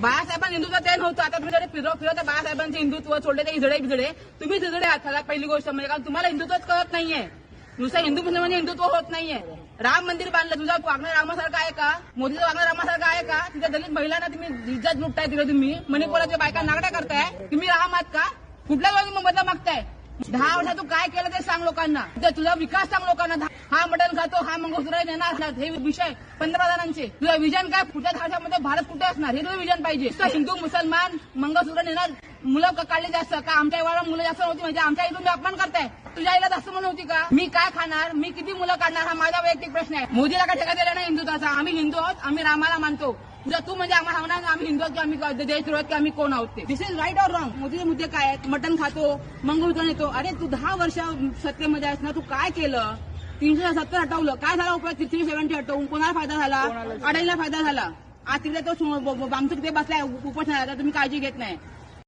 बाळासाहेबांना हिंदुत्व ते नव्हतं. आता तुम्ही जरी फिरव फिरवता बाळासाहेबांचे हिंदुत्व सोडले ते इजडे बिजडे तुम्ही झिजडे आहात सगळ्यात पहिली गोष्ट म्हणजे कारण तुम्हाला हिंदुत्वच कळत नाहीये. नुसतं हिंदू मुसलमान हिंदुत्व होत नाहीये. राम मंदिर बांधलं तुझं वागणं रामासारखं आहे का? मोदीचं वागणं रामासारखं आहे का? तिथे दलित महिलांना तुम्ही इज्जत लुटताय तिथे तुम्ही. मणिपुराच्या बायका नागड्या करताय. तुम्ही राम आहात का? कुठल्या गोष्टी मोबदला मागताय? दहा वर्षात तू काय केलं ते सांग लोकांना. तुझा विकास सांग लोकांना. हा मटण खातो हा मंगळसूत्र नेणार हे विषय पंतप्रधानांचे. तुझं विजन काय? पुढच्या दहा वर्षामध्ये भारत कुठे असणार? हे तुझं विजन पाहिजे. हिंदू मुसलमान मंगळसूत्र नेणार मुलं काढले जास्त का? आमच्या वेळा मुलं जास्त नव्हती म्हणजे आमच्या इथून तुम्ही अपमान करताय. तुझ्या आईला जास्त म्हणून होती का? मी काय खाणार? मी किती मुलं काढणार? हा माझा वैयक्तिक प्रश्न आहे. मोदीला काय ठेका दिला नाही हिंदुत्वाचा? आम्ही हिंदू आहोत आम्ही रामाला मानतो. तुझा तू म्हणजे आम्हाला सांगणार आम्ही हिंदू की आम्ही देशद्रोह की आम्ही कोण आहोत ते? This is right or wrong मोदीचे मुद्दे काय आहेत? मटण खातो मंगळसूत्र नेतो. अरे तू दहा वर्ष सत्तेमध्ये आहेस ना तू काय केलं? तीनशे सत्तर हटवलं. काय झाला उपयोग? थ्री सेव्हन्टी हटवून. कोणाला फायदा झाला? अडाईला फायदा झाला. आज तिकडे तो सु- ब- ब- आमचं तिथे बसलाय उपोषणाला. तुम्ही काळजी घेत नाही.